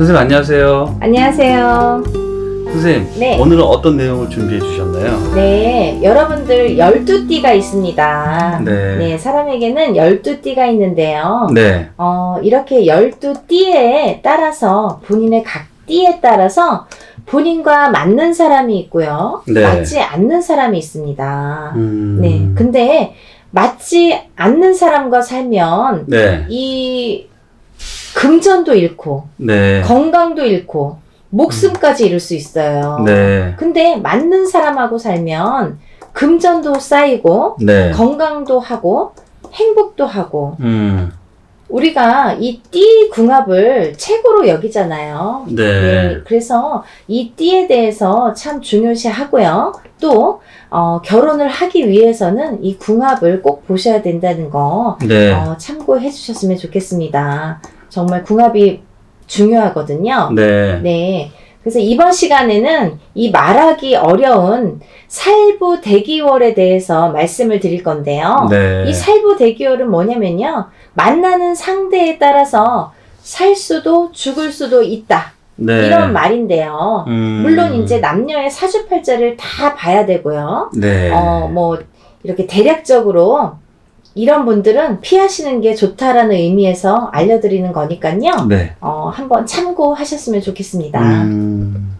선생님 안녕하세요. 안녕하세요. 선생님 네. 오늘은 어떤 내용을 준비해 주셨나요? 네, 여러분들 12띠가 있습니다. 네. 사람에게는 12띠가 있는데요. 네. 어, 이렇게 12띠에 따라서 본인의 각 띠에 따라서 본인과 맞는 사람이 있고요. 네. 맞지 않는 사람이 있습니다. 음. 네. 근데 맞지 않는 사람과 살면 네. 이 금전도 잃고 네. 건강도 잃고 목숨까지 잃을 수 있어요. 네. 근데 맞는 사람하고 살면 금전도 쌓이고 네. 건강도 하고 행복도 하고 음. 우리가 이 띠 궁합을 최고로 여기잖아요. 네. 그래서 이 띠에 대해서 참 중요시 하고요. 또 어, 결혼을 하기 위해서는 이 궁합을 꼭 보셔야 된다는 거 네. 어, 참고해 주셨으면 좋겠습니다. 정말 궁합이 중요하거든요. 네. 네. 그래서 이번 시간에는 이 말하기 어려운 살부 대기월에 대해서 말씀을 드릴 건데요. 네. 이 살부 대기월은 뭐냐면요. 만나는 상대에 따라서 살 수도 죽을 수도 있다. 네. 이런 말인데요. 음. 물론 이제 남녀의 사주팔자를 다 봐야 되고요. 네. 어, 뭐 이렇게 대략적으로 이런 분들은 피하시는 게 좋다라는 의미에서 알려드리는 거니까요. 네. 어, 한번 참고하셨으면 좋겠습니다. 음.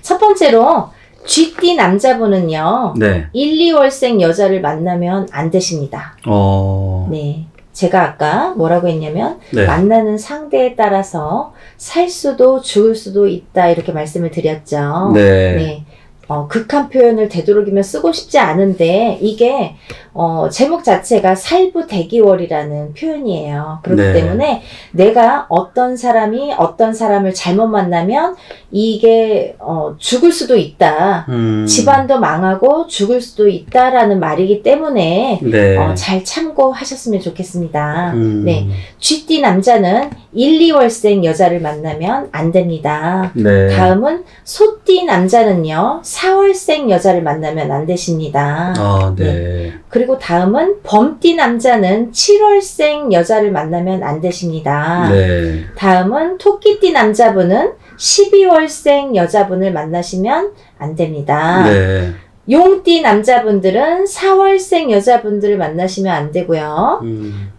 첫 번째로 쥐띠 남자분은요. 네. 1, 2월생 여자를 만나면 안 되십니다. 어. 네. 제가 아까 뭐라고 했냐면 네. 만나는 상대에 따라서 살 수도 죽을 수도 있다 이렇게 말씀을 드렸죠. 네. 네. 어, 극한 표현을 되도록이면 쓰고 싶지 않은데 이게 어, 제목 자체가 살부 대기월이라는 표현이에요. 그렇기 네. 때문에 내가 어떤 사람이 어떤 사람을 잘못 만나면 이게 어, 죽을 수도 있다. 음. 집안도 망하고 죽을 수도 있다라는 말이기 때문에 네. 어, 잘 참고하셨으면 좋겠습니다. 음. 네. 쥐띠 남자는 1, 2월생 여자를 만나면 안 됩니다. 네. 다음은 소띠 남자는요, 4월생 여자를 만나면 안 되십니다. 아, 네. 그리고 다음은 범띠 남자는 7월생 여자를 만나면 안 되십니다. 네. 다음은 토끼띠 남자분은 12월생 여자분을 만나시면 안 됩니다. 네. 용띠 남자분들은 4월생 여자분들을 만나시면 안 되고요. 음.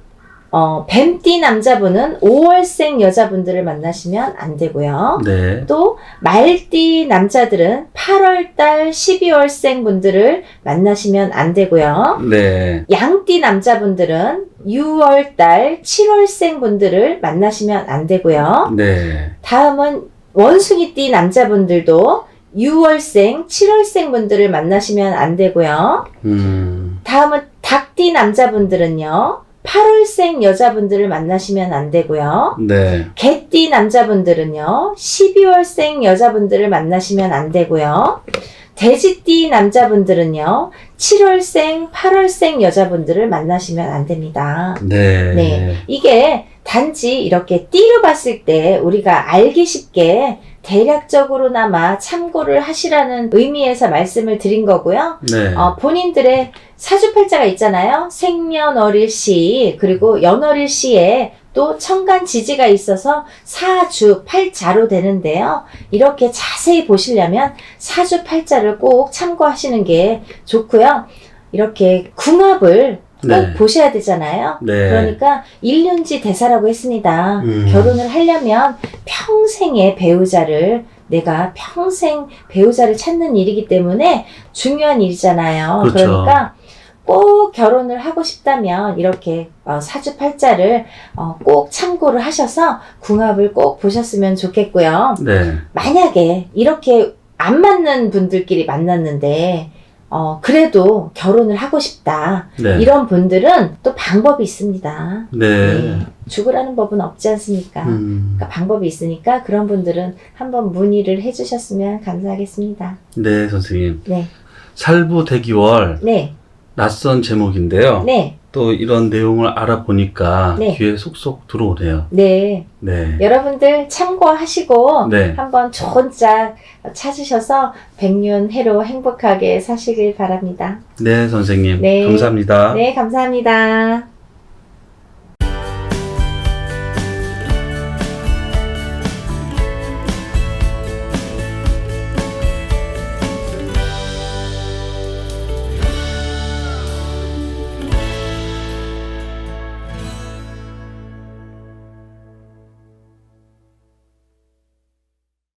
어, 뱀띠 남자분은 5월생 여자분들을 만나시면 안 되고요. 네. 또 말띠 남자들은 8월달 12월생 분들을 만나시면 안 되고요. 네. 양띠 남자분들은 6월달 7월생 분들을 만나시면 안 되고요. 네. 다음은 원숭이띠 남자분들도 6월생, 7월생 분들을 만나시면 안 되고요. 음. 다음은 닭띠 남자분들은요. 8월생 여자분들을 만나시면 안 되고요. 네. 개띠 남자분들은요, 12월생 여자분들을 만나시면 안 되고요. 돼지띠 남자분들은요, 7월생, 8월생 여자분들을 만나시면 안 됩니다. 네. 네. 이게 단지 이렇게 띠로 봤을 때 우리가 알기 쉽게 대략적으로나마 참고를 하시라는 의미에서 말씀을 드린 거고요. 네. 어, 본인들의 사주팔자가 있잖아요. 생년월일 시 그리고 연월일 시에 또 천간 지지가 있어서 사주 팔자로 되는데요. 이렇게 자세히 보시려면 사주 팔자를 꼭 참고하시는 게 좋고요. 이렇게 궁합을 꼭 네. 보셔야 되잖아요. 네. 그러니까 일륜지 대사라고 했습니다. 음. 결혼을 하려면 평생의 배우자를 내가 평생 배우자를 찾는 일이기 때문에 중요한 일이잖아요. 그렇죠. 러니까 꼭 결혼을 하고 싶다면 이렇게 어, 사주팔자를 어, 꼭 참고를 하셔서 궁합을 꼭 보셨으면 좋겠고요. 네. 만약에 이렇게 안 맞는 분들끼리 만났는데 어, 그래도 결혼을 하고 싶다. 네. 이런 분들은 또 방법이 있습니다. 네. 네. 죽으라는 법은 없지 않습니까? 음. 그러니까 방법이 있으니까 그런 분들은 한번 문의를 해주셨으면 감사하겠습니다. 네, 선생님. 네, 살부 대기월 네, 낯선 제목인데요. 네, 또 이런 내용을 알아보니까 네. 귀에 속속 들어오네요. 네. 네. 여러분들 참고하시고 네. 한번 좋은 짝 찾으셔서 백년 해로 행복하게 사시길 바랍니다. 네, 선생님. 네. 감사합니다. 네, 감사합니다.